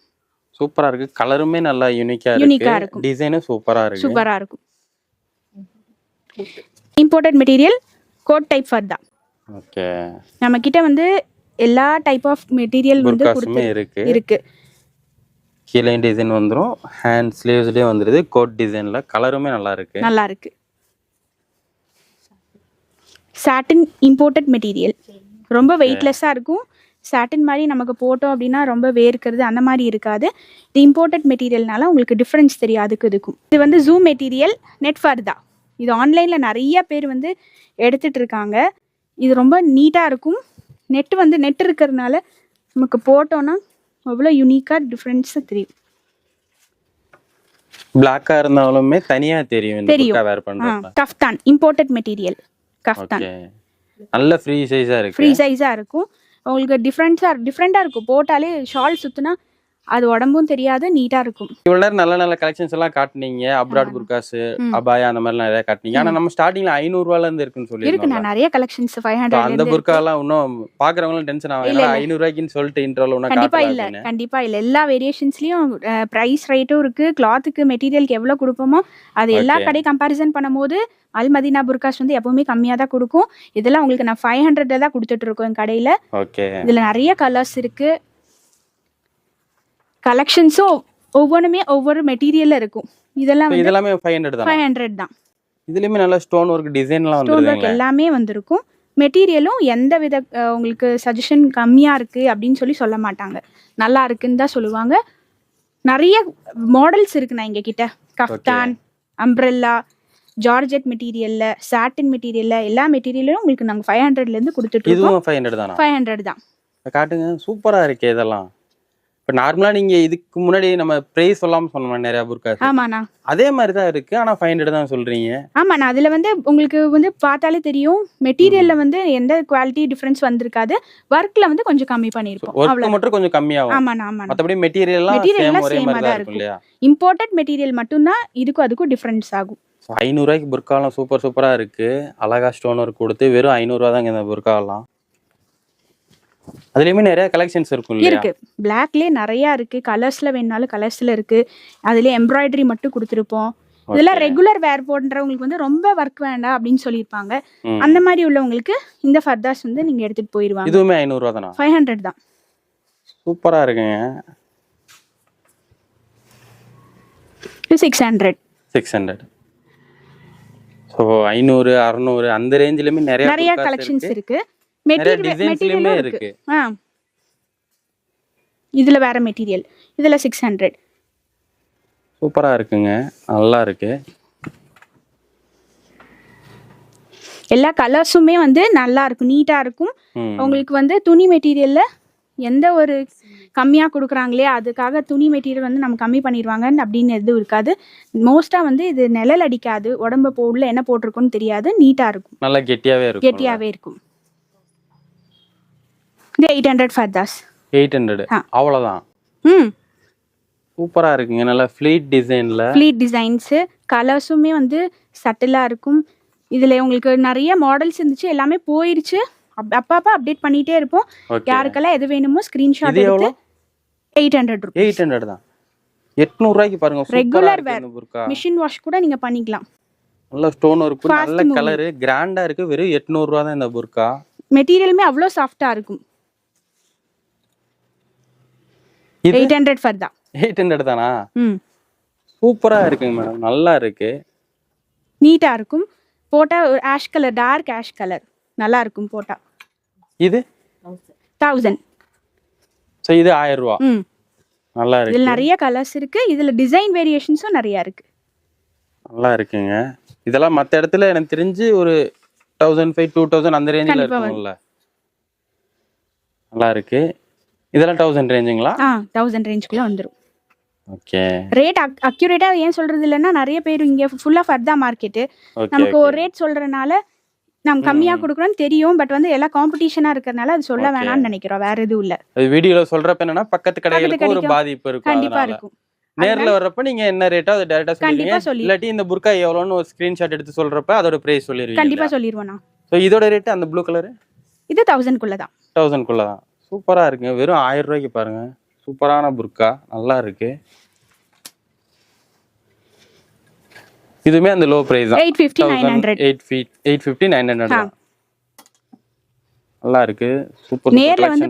S2: சூப்பரா இருக்கு. கலருமே நல்லா யூனிக்கா
S1: Unique ஆ
S2: இருக்கு
S1: இருக்கும்.
S2: டிசைனும் சூப்பரா இருக்கு.
S1: சூப்பராக இருக்கும். இம்போர்ட்டட் மெட்டீரியல் கோட் டைப் ஃபர்தா
S2: ஓகே.
S1: நம்ம கிட்ட வந்து எல்லா டைப் ஆஃப் மெட்டீரியல் வந்து கொடுத்து
S2: இருக்கு.
S1: இருக்கு.
S2: கீழே டிசைன் வந்துரும். ஹேண்ட் ஸ்லீவ்ஸ்லயே வந்துருது. கோட் டிசைன்ல கலருமே நல்லா இருக்கு.
S1: நல்லா இருக்கு. சாட்டின் இம்போர்ட்டட் மெட்டீரியல் ரொம்ப வெயிட்லெஸ்ஸாக இருக்கும். சாட்டின் மாதிரி நமக்கு போட்டோம் அப்படின்னா ரொம்ப வேர்க்கிறது அந்த மாதிரி இருக்காது. இது இம்போர்ட்டட் மெட்டீரியல்னால உங்களுக்கு டிஃப்ரென்ஸ் தெரியும் அதுக்கு இதுக்கும். இது வந்து ஜூம் மெட்டீரியல் நெட் ஃபர்தா இது ஆன்லைனில் நிறைய பேர் வந்து எடுத்துட்டு இருக்காங்க. இது ரொம்ப நீட்டாக இருக்கும். நெட் வந்து நெட் இருக்கிறதுனால நமக்கு போட்டோன்னா அவ்வளோ யூனிக்காக டிஃப்ரென்ஸாக தெரியும்.
S2: பிளாக்கா இருந்தாலுமே தனியா தெரியும்
S1: தெரியும்.
S2: வேர் பண்றப்ப.
S1: Kaftan imported material kaftan.
S2: நல்ல ஃப்ரீ சைஸா இருக்கு.
S1: ஃப்ரீ சைஸாக இருக்கும். உங்களுக்கு டிஃப்ரெண்ட்ஸாக டிஃப்ரெண்ட்டாக இருக்கும். போட்டாலே ஷால் சுற்றுனா அது உடம்பும் தெரியாது நீட்டாக இருக்கும்.
S2: இவ்வளவு நேரம் நல்ல நல்ல கலெக்ஷன்ஸ் எல்லாம் காட்டுனீங்க. அப்ராட் புர்காஸ். அபாயா அந்த மாதிரி நிறைய காட்டுனீங்க. ஆனா நம்ம ஸ்டார்டிங்ல ஐநூறு ரூபாயில இருந்து இருக்குன்னு
S1: இருக்கு
S2: சொல்லியிருக்கோம்
S1: நான் நிறைய கலெக்ஷன்ஸ் ஃபைவ்
S2: அந்த
S1: ஹண்ட்ரட்
S2: புர்கா எல்லாம் இன்னும் பாக்குறவங்களும் டென்ஷன் ஆகும். ஐநூறு ரூபாய்க்குன்னு சொல்லிட்டு இன்ட்ரோல ஒன்னும்
S1: கண்டிப்பா இல்ல கண்டிப்பா இல்ல. எல்லா வேரியேஷன்ஸ்லயும் பிரைஸ் ரேட்டும் இருக்கு. கிளாத்துக்கு மெட்டீரியலுக்கு எவ்வளவு கொடுப்போமோ அது எல்லா. கடை கம்பேரிசன் பண்ணும்போது அல் மதீனா புர்காஸ் வந்து எப்பவுமே கம்மியா தான் கொடுக்கும். இதெல்லாம் உங்களுக்கு நான் ஃபைவ் ஹண்ட்ரட்ல தான் கொடுத்துட்டு இருக்கோம் என் கடையில. இதுல நிறைய கலர்ஸ் இருக்கு. கலெக்ஷன்ஸும் ஒவ்வொன்றுமே ஒவ்வொரு மெட்டீரியல்ல இருக்கும். இதெல்லாம் வந்து
S2: இதெல்லாமே ஃபைவ் ஹண்ட்ரட் தான்?
S1: ஃபைவ் ஹண்ட்ரட் தான்.
S2: இதுலயுமே நல்ல ஸ்டோன் ஒர்க் டிசைன் எல்லாம்
S1: ஸ்டோன்
S2: வந்துருதுங்களே?
S1: எல்லாமே வந்திருக்கும். மெட்டீரியலும் எந்த வித உங்களுக்கு சஜஷன் கம்மியா இருக்கு அப்படின்னு சொல்லி சொல்ல மாட்டாங்க. நல்லா இருக்குன்னு தான் சொல்லுவாங்க. நிறைய மாடல்ஸ் இருக்கு நான் எங்க கிட்ட கஃப்தான் அம்ப்ரெல்லா ஜார்ஜெட் மெட்டீரியல்ல சாட்டின் மெட்டீரியல்ல எல்லா மெட்டீரியலும் உங்களுக்கு நாங்க ஃபைவ் ஹண்ட்ரட்ல இருந்து கொடுத்துட்டு
S2: இதுவும் ஃபைவ் ஹண்ட்ரட் தானா?
S1: ஃபைவ் ஹண்ட்ரட் தான்.
S2: காட்டுங்க சூப்பரா இருக்கே இதெல்லாம். இப்ப நார்மலா நீங்க இதுக்கு முன்னாடி நம்ம பிரைஸ் சொல்லாம சொன்னோம் நிறைய புர்காஸ்
S1: ஆமாண்ணா.
S2: அதே மாதிரி தான் இருக்கு. ஆனா ஃபைவ் ஹண்ட்ரட் தான் சொல்றீங்க.
S1: ஆமாண்ணா. அதுல வந்து உங்களுக்கு வந்து பார்த்தாலே தெரியும். மெட்டீரியல்ல வந்து எந்த குவாலிட்டி டிஃபரன்ஸ் வந்திருக்காது. ஒர்க்ல வந்து கொஞ்சம் கம்மி பண்ணியிருப்போம்.
S2: ஒர்க் மட்டும் கொஞ்சம் கம்மியாகும்.
S1: ஆமாண்ணா ஆமாண்ணா.
S2: மத்தபடி மெட்டீரியல் எல்லாம்
S1: Material
S2: சேம்
S1: எல்லாம்
S2: ஒரே
S1: same ஆ
S2: மாதிரி
S1: தான்
S2: தான் இருக்கும். இல்லையா?
S1: இம்போர்ட்டட் மெட்டீரியல் மட்டும்தான் இதுக்கும் அதுக்கும் டிஃப்ரென்ஸ் ஆகும்.
S2: ஐநூறுரூவாய்க்கு புர்காலாம் சூப்பர் சூப்பரா இருக்கு. அழகா ஸ்டோன் ஒர்க் கொடுத்து வெறும் ஐநூறுரூவா தாங்க இந்த புர்காலாம் அதுலயுமே நிறைய கலெக்ஷன்ஸ் இருக்கும்
S1: இருக்கு. பிளாக்லயே நிறைய இருக்கு. கலர்ஸ்ல வேணாலும் கலர்ஸ்ல இருக்கு. அதுல எம்ப்ராய்டரி மட்டும் கொடுத்துருப்போம். இதெல்லாம் ரெகுலர் வேர் போடுறவங்களுக்கு வந்து ரொம்ப ஒர்க் வேண்டாம் அப்படின்னு சொல்லியிருப்பாங்க. அந்த மாதிரி உள்ளவங்களுக்கு இந்த ஃபர்தாஸ் வந்து நீங்க எடுத்துட்டு போயிருவாங்க.
S2: இதுவுமே ஐநூறுரூவா தானா?
S1: ஃபைவ் ஹண்ட்ரட் தான்.
S2: சூப்பரா இருக்குங்க.
S1: Six hundred
S2: six hundred so ஐநூறு அறநூறு அந்த ரேஞ்சிலுமே நிறைய
S1: நிறைய கலெக்ஷன்ஸ்
S2: இருக்கு.
S1: மெட்டீரியலும்
S2: இருக்கு.
S1: ஆ. இதுல வேற மெட்டீரியல் இதுல சிக்ஸ் ஹண்ட்ரட்
S2: சூப்பரா இருக்குங்க. நல்லா இருக்கு.
S1: எல்லா கலர்ஸுமே வந்து நல்லா இருக்கும். நீட்டா இருக்கும். உங்களுக்கு வந்து துணி மெட்டீரியல்ல எந்த ஒரு கம்மியாக கொடுக்குறாங்களே அதுக்காக துணி மெட்டீரியல் வந்து நம்ம கம்மி பண்ணிடுவாங்கன்னு அப்படின்னு எதுவும் இருக்காது. மோஸ்ட்டாக வந்து இது நிழல் அடிக்காது. உடம்பு உள்ள என்ன போட்டிருக்குன்னு தெரியாது. நீட்டாக இருக்கும்.
S2: நல்லா கெட்டியாவே இருக்கும்
S1: கெட்டியாகவே இருக்கும். இது எயிட் ஹண்ட்ரட் ஃபர்தாஸ்
S2: எயிட் ஹண்ட்ரட்
S1: ஆ.
S2: அவ்வளவுதான்.
S1: ம்.
S2: சூப்பரா இருக்குங்க. நல்லா ஃபிளீட் டிசைன்ல
S1: ஃப்ளீட் டிசைன்ஸு கலர்ஸுமே வந்து சட்டிலாக இருக்கும். இதில் உங்களுக்கு நிறைய மாடல்ஸ் இருந்துச்சு. எல்லாமே போயிருச்சு. அப்- அப்பப்ப அப்டேட் பண்ணிட்டே இருப்போம். யாருக்கெல்லாம் எது வேணுமோ ஸ்கிரீன்ஷாட் எடுத்து eight hundred rupees
S2: eight hundred தான். எட்நூறுவாய்க்கு பாருங்க. இந்த புர்கா
S1: மிஷின் வாஷ் கூட நீங்க பண்ணிக்கலாம்.
S2: நல்ல ஸ்டோன் ஒர்க் நல்ல. கலரு கிராண்டா இருக்கு. வெறும் எட்நூறுவா தான் இந்த புர்கா
S1: மெட்டீரியலுமே அவ்வளோ சாஃப்டா இருக்கும்
S2: இது
S1: எயிட் ஹண்ட்ரட் ஃபர் தான்.
S2: எயிட் ஹண்ட்ரட் தானா? சூப்பரா இருக்குங்க மேடம். நல்லா இருக்கு.
S1: நீட்டா இருக்கும். போட்டா ash colour dark ash colour நல்லா இருக்கும் போட்டா.
S2: இது?
S1: தௌசண்ட்
S2: ஸோ இது ஆயிரம் ரூபா நல்லா இருக்கு.
S1: இதுல நிறைய கலர்ஸ் இருக்கு. இதுல டிசைன் வேரியேஷன்ஸும் நிறைய இருக்கு.
S2: நல்லா இருக்குங்க. இதெல்லாம் மற்ற இடத்துல எனக்கு தெரிஞ்சு ஒரு தௌசண்ட் ஃபைவ் டூ தௌசண்ட் அந்த ரேஞ்சில் இருக்கும்ல. நல்லா இருக்கு. இதெல்லாம் தௌசண்ட் ரேஞ்சுங்களா
S1: ஆ தௌசண்ட் ரேஞ்சுக்குள்ள வந்துரும்.
S2: ஓகே
S1: ரேட் அக்யூரேட்டா ஏன் சொல்றது இல்லைன்னா நிறைய பேர் இங்க ஃபுல்லா ஃபர்தா மார்க்கெட் நமக்கு ஒரு ரேட் சொல்றதுனால நம்ம கம்மியா கொடுக்குறோம்னு தெரியும் பட் வந்து எல்லாம் காம்படிஷனா இருக்கறனால அது சொல்ல. வேணாம்னு நினைக்கிறோம். வேற எதுவும் இல்ல.
S2: அது வீடியோல சொல்றப்ப என்னன்னா பக்கத்து கடைகளுக்கு ஒரு பாதிப்பு இருக்கும்
S1: கண்டிப்பா இருக்கும்.
S2: நேர்ல வர்றப்ப நீங்க என்ன ரேட்டோ அதை டைரக்டா சொல்லுவீங்க
S1: சொல்லி-
S2: இல்லாட்டி இந்த புர்கா எவ்வளோன்னு ஒரு ஸ்கிரீன்ஷாட் எடுத்து சொல்றப்ப அதோட பிரைஸ் சொல்லிருவீங்க
S1: கண்டிப்பா சொல்லிடுவோம் நான்.
S2: இதோட ரேட் அந்த ப்ளூ கலர்
S1: இது தௌசண்ட் குள்ள தான்
S2: தௌசண்ட் குள்ள தான் சூப்பரா இருக்குங்க வெறும் ஆயிரம் ரூபாய்க்கு பாருங்க. சூப்பரான புர்கா. நல்லா இருக்கு. இதுவுமே அந்த லோ பிரைஸ் தான்.
S1: Eight fifty nine hundred
S2: eight feet eight fifty nine hundred. நல்லா இருக்கு. சூப்பர்
S1: நேர்ல வந்து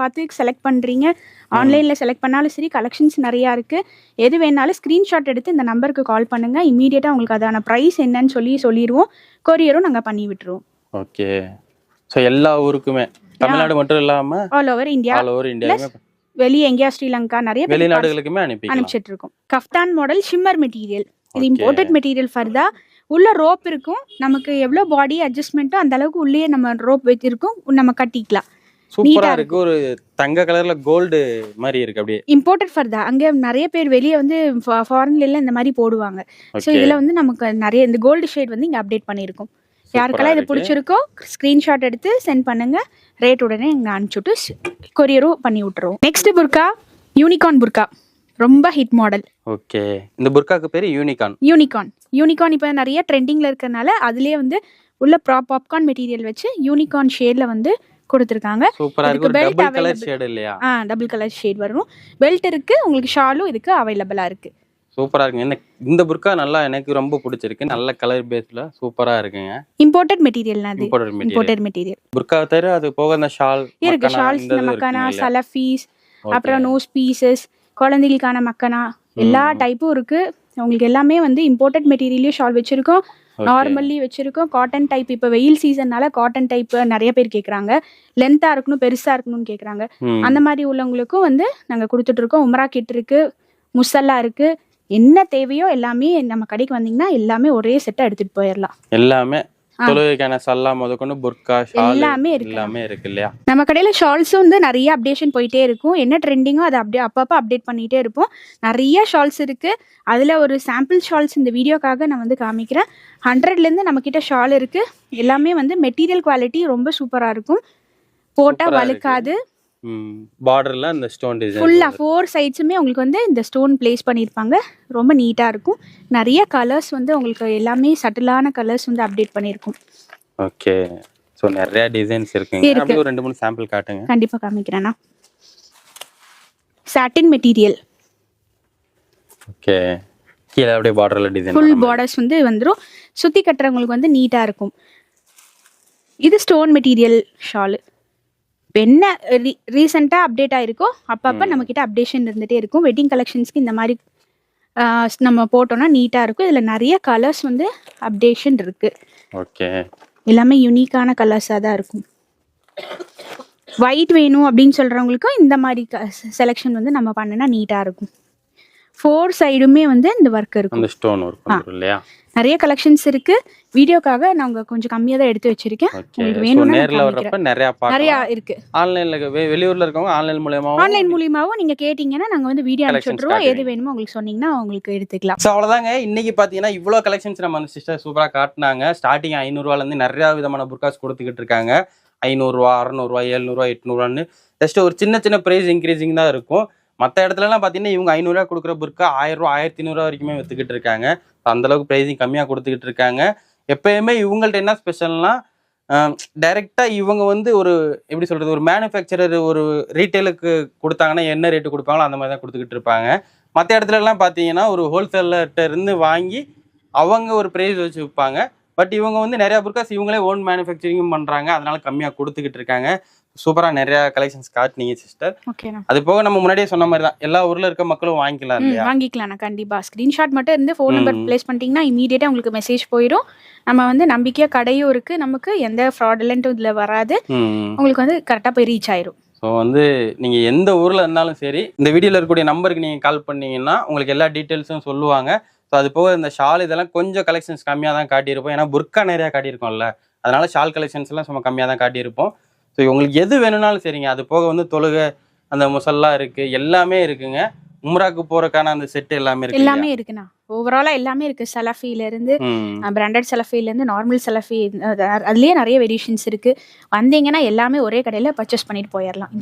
S1: பார்த்து செலக்ட் பண்றீங்க. ஆன்லைன்ல செலக்ட் பண்ணாலும் சரி கலெக்ஷன்ஸ் நிறைய இருக்கு. எது வேணாலும் ஸ்கிரீன்ஷாட் எடுத்து இந்த நம்பருக்கு கால் பண்ணுங்க. இமீடியட்டா உங்களுக்கு அதான பிரைஸ் என்னன்னு சொல்லி சொல்லிடுவோம் கொரியரும் நாங்க பண்ணி விட்டுருவோம்.
S2: ஓகே ஸோ எல்லா ஊருக்குமே. தமிழ்நாடு மட்டும் இல்லாம
S1: all over India
S2: all over இந்தியாவுமே
S1: வெளியே எங்கேயா ஸ்ரீலங்கா நிறைய
S2: வெளிநாடுகளுக்குமே அனுப்பிக்கலாம்.
S1: அனுப்பிச்சிட்டு இருக்கோம் கஃப்தான் மாடல் ஷிம்மர் மெட்டீரியல் இது. இம்போர்ட்டட் மெட்டீரியல் ஃபர்தா உள்ள ரோப் இருக்கும். நமக்கு எவ்வளோ பாடி அட்ஜஸ்ட்மெண்ட்டோ அந்த அளவுக்கு உள்ளே நம்ம ரோப் வச்சிருக்கோம் நம்ம கட்டிக்கலாம்.
S2: சூப்பரா இருக்கு. ஒரு தங்க கலர்ல கோல்டு மாதிரி இருக்கு அப்படியே.
S1: இம்போர்ட்டட் ஃபர்தா அங்கே நிறைய பேர் வெளியே வந்து ஃபாரின்ல எல்லாம் இந்த மாதிரி போடுவாங்க. ஸோ
S2: ஓகே
S1: இதில் வந்து நமக்கு நிறைய இந்த கோல்டு ஷேட் வந்து இங்கே அப்டேட் பண்ணியிருக்கோம். யாருக்கெல்லாம் இது. பிடிச்சிருக்கோ ஸ்க்ரீன்ஷாட் எடுத்து சென்ட் பண்ணுங்க. ரேட் உடனே இங்கே அனுப்பிச்சுட்டு கொரியரும் பண்ணி விட்டுருவோம். நெக்ஸ்ட் புர்கா யூனிகார்ன் புர்கா. ரொம்ப ஹிட் மாடல்
S2: ஓகே. இந்த புர்காக்கு பேரு யூனிகான்
S1: யூனிகார்ன் யூனிகார்ன் இப்போ நிறைய ட்ரெண்டிங்கில் இருக்கறனால அதுலேயே வந்து உள்ள ப்ராப் பாப்கார்ன் மெட்டீரியல் வச்சு யூனிகார்ன் ஷேடில் வந்து கொடுத்துருக்காங்க.
S2: சூப்பரா இருக்கு. ஷேடு இல்லையா?
S1: ஆ டபுள் கலர் ஷேட் வரும். பெல்ட் இருக்கு உங்களுக்கு ஷாலும் இதுக்கு அவைலபிளாக இருக்கு.
S2: சூப்பரா இருக்குங்க. எனக்கு இந்த புர்கா நல்லா எனக்கு ரொம்ப பிடிச்சிருக்கு. நல்ல கலர் பேஸ்ல சூப்பரா இருக்குங்க.
S1: இம்போர்ட்டட் மெட்டீரியல் அது?
S2: இம்போர்ட்டட் மெட்டீரியல்
S1: மெட்டீரியல்
S2: புர்கா தவிர அது போக அந்த ஷால்
S1: இருக்கு ஷால்ஸ் இந்த மக்கானா சலஃபீஸ் அப்புறம் நோஸ் பீசஸ் குழந்தைகளுக்கான மக்கனா எல்லா டைப்பும் இருக்கு. உங்களுக்கு எல்லாமே வந்து இம்போர்ட்டட் மெட்டீரியல்லையும் ஷால் வச்சிருக்கோம். நார்மல்லி வச்சிருக்கோம். காட்டன் டைப் இப்போ வெயில் சீசன்னால காட்டன் டைப் நிறைய பேர் கேட்குறாங்க லென்த்தாக இருக்கணும் பெருசா இருக்கணும்னு கேட்குறாங்க அந்த மாதிரி உள்ளவங்களுக்கும் வந்து நாங்க கொடுத்துட்டு இருக்கோம். உம்ரா கிட் இருக்கு முசல்லா இருக்கு. என்ன தேவையோ எல்லாமே நம்ம கடைக்கு வந்தீங்கன்னா எல்லாமே ஒரே செட்டா எடுத்துட்டு போயிடலாம்
S2: எல்லாமே தொழுகைக்கான சல்லா முதற்கொண்டு புர்கா ஷால்
S1: எல்லாமே இருக்கு.
S2: எல்லாமே இருக்கு இல்லையா?
S1: நம்ம கடையில் ஷால்ஸும் வந்து நிறைய அப்டேஷன் போயிட்டே இருக்கும். என்ன ட்ரெண்டிங்கோ அதை அப்படியே அப்பப்போ அப்டேட் பண்ணிகிட்டே இருப்போம். நிறைய ஷால்ஸ் இருக்குது அதில் ஒரு சாம்பிள் ஷால்ஸ் இந்த வீடியோக்காக நான் வந்து காமிக்கிறேன். ஹண்ட்ரட்லேருந்து நம்மக்கிட்ட ஷால் இருக்குது எல்லாமே வந்து மெட்டீரியல் குவாலிட்டி ரொம்ப சூப்பராக இருக்கும். போட்டால்
S2: Super-ஆ
S1: வழுக்காது.
S2: பார்டர்ல அந்த ஸ்டோன் டிசைன்
S1: ஃபுல்லாக ஃபோர் சைட்ஸுமே உங்களுக்கு வந்து இந்த ஸ்டோன் ப்ளேஸ் பண்ணியிருப்பாங்க. ரொம்ப நீட்டாக இருக்கும். நிறைய கலர்ஸ் வந்து உங்களுக்கு எல்லாமே சட்டிலான கலர்ஸ் வந்து அப்டேட் பண்ணியிருக்கும்.
S2: ஓகே ஸோ நிறைய டிசைன்ஸ் இருக்குங்க.
S1: இருக்கு.
S2: அப்படியே ஒரு ரெண்டு மூணு சாம்பிள் காட்டுங்க.
S1: கண்டிப்பாக காமிக்கிறேன்னா சாட்டின் மெட்டீரியல்
S2: ஓகே கீழே அப்படியே பார்டர்ல டிசைன்
S1: ஃபுல் பார்டர்ஸ் வந்து வந்துடும் சுற்றி கட்டுறவங்களுக்கு வந்து நீட்டாக இருக்கும். இது ஸ்டோன் மெட்டீரியல் ஷாலு இப்போ என்ன ரீ ரீசெண்டாக அப்டேட் ஆயிருக்கோ அப்பப்போ நம்மக்கிட்ட அப்டேஷன் இருந்துகிட்டே இருக்கும். வெட்டிங் கலெக்ஷன்ஸ்க்கு இந்த மாதிரி நம்ம போட்டோம்னா நீட்டாக இருக்கும். இதில் நிறைய கலர்ஸ் வந்து அப்டேஷன் இருக்குது
S2: ஓகே.
S1: எல்லாமே யூனிக்கான கலர்ஸாக தான் இருக்கும். ஒயிட் வேணும் அப்படின்னு சொல்கிறவங்களுக்கும் இந்த மாதிரி செலெக்ஷன் வந்து நம்ம பண்ணினா நீட்டாக இருக்கும். ஃபோர் சைடுமே வந்து இந்த ஒர்க் இருக்கும்.
S2: அந்த ஸ்டோன் ஒர்க் இல்லையா?
S1: நிறைய கலெக்ஷன்ஸ் இருக்கு. வீடியோக்காக நாங்க கொஞ்சம் கம்மியா தான் எடுத்து வச்சிருக்கேன். உங்களுக்கு
S2: ஸோ
S1: வேணும்னா
S2: நேர்ல. வர்றப்ப நிறைய
S1: நிறைய இருக்கு.
S2: ஆன்லைன்ல வெளியூர்ல இருக்கவங்க ஆன்லைன் மூலியமாவும்
S1: ஆன்லைன் மூலியமாவும் நீங்க கேட்டீங்கன்னா நாங்க வந்து வீடியோ அனுப்பிச்சுட்ருவோம் எது. வேணுமோ உங்களுக்கு சொன்னீங்கன்னா உங்களுக்கு எடுத்துக்கலாம்.
S2: ஸோ அவ்வளோதாங்க இன்னைக்கு பார்த்தீங்கன்னா இவ்வளோ கலெக்ஷன்ஸ் நம்ம சிஸ்டர் சூப்பராக காட்டினாங்க. ஸ்டார்டிங் ஐநூறுரூவாலேருந்து நிறையா விதமான புர்காஸ் கொடுத்துக்கிட்டு இருக்காங்க. ஐநூறுரூவா அறநூறுவா எழுநூறுவா எட்நூறுவான்னு. ஜஸ்ட் ஒரு சின்ன சின்ன ப்ரைஸ் இன்க்ரீசிங் தான் இருக்கும். மற்ற இடத்துலலாம் பார்த்தீங்கன்னா இவங்க ஐநூறுரூவா கொடுக்குற புர்க்கா ஆயிரம் ஆயிரத்தி ஐநூறுரூவா வரைக்குமே விற்றுக்கிட்டு இருக்காங்க. அந்தளவுக்கு ப்ரைஸிங் கம்மியாக கொடுத்துக்கிட்டு இருக்காங்க. எப்பயுமே இவங்கள்ட்ட என்ன ஸ்பெஷல்னா டைரெக்டாக இவங்க வந்து ஒரு எப்படி சொல்கிறது ஒரு மேனுஃபேக்சரர் ஒரு ரீட்டைலுக்கு கொடுத்தாங்கன்னா என்ன ரேட்டு கொடுப்பாங்களோ அந்த மாதிரி தான் கொடுத்துக்கிட்டு இருப்பாங்க. மற்ற இடத்துலலாம் பார்த்தீங்கன்னா ஒரு ஹோல்சேலர்கிட்ட இருந்து வாங்கி அவங்க ஒரு ப்ரைஸ் வச்சு விற்பாங்க பட் இவங்க வந்து நிறைய புர்காஸ் இவங்களே ஓன் மேனுஃபேக்சரிங்கும் பண்றாங்க. அதனால கம்மியாக கொடுத்துக்கிட்டு இருக்காங்க. சூப்பராக நிறைய கலெக்ஷன்ஸ் காட்டுனீங்க சிஸ்டர் அது போக நம்ம முன்னாடியே சொன்ன மாதிரி தான் எல்லா ஊர்ல இருக்க மக்களும் வாங்கிக்கலாம் இல்லையா?
S1: வாங்கிக்கலாம்ண்ணா கண்டிப்பா. ஸ்க்ரீன்ஷாட் மட்டும் இருந்து ஃபோன் நம்பர். ப்ளேஸ் பண்ணிட்டீங்கன்னா இமீடியட்டாக உங்களுக்கு மெசேஜ் போயிடும். நம்ம வந்து நம்பிக்கையாக கடையும் இருக்கு. நமக்கு எந்த ஃப்ராடுலண்ட்டும் இதில் வராது. உங்களுக்கு வந்து கரெக்டாக போய் ரீச் ஆயிரும்.
S2: ஸோ வந்து நீங்கள் எந்த ஊரில் இருந்தாலும் சரி இந்த வீடியோவில் இருக்கக்கூடிய நம்பருக்கு நீங்கள் கால் பண்ணீங்கன்னா உங்களுக்கு எல்லா டீட்டெயில்ஸும் சொல்லுவாங்க. ஸோ அது போக இந்த ஷால் இதெல்லாம் கொஞ்சம் கலெக்ஷன்ஸ் கம்மியாக தான் காட்டியிருப்போம். ஏன்னா புர்கா நிறையா காட்டியிருக்கோம்ல. அதனால ஷால் கலெக்ஷன்ஸ் எல்லாம் சும்மா கம்மியாக தான் காட்டியிருப்போம். ஸோ உங்களுக்கு எது வேணும்னாலும் சரிங்க. அது போக வந்து தொழுகை அந்த முசல்லா இருக்குது எல்லாமே இருக்குங்க. உம்ராக்கு போகிறக்கான அந்த செட்டு எல்லாமே இருக்கு
S1: எல்லாமே இருக்குண்ணா. ஓவராலாக எல்லாமே இருக்கு. சலஃபில இருந்து பிராண்டட் செலஃபில இருந்து நார்மல் செலஃபி அதுலேயே நிறைய வேரியேஷன்ஸ் இருக்கு. வந்தீங்கன்னா எல்லாமே ஒரே கடையில் பர்ச்சேஸ் பண்ணிட்டு போயிடலாம்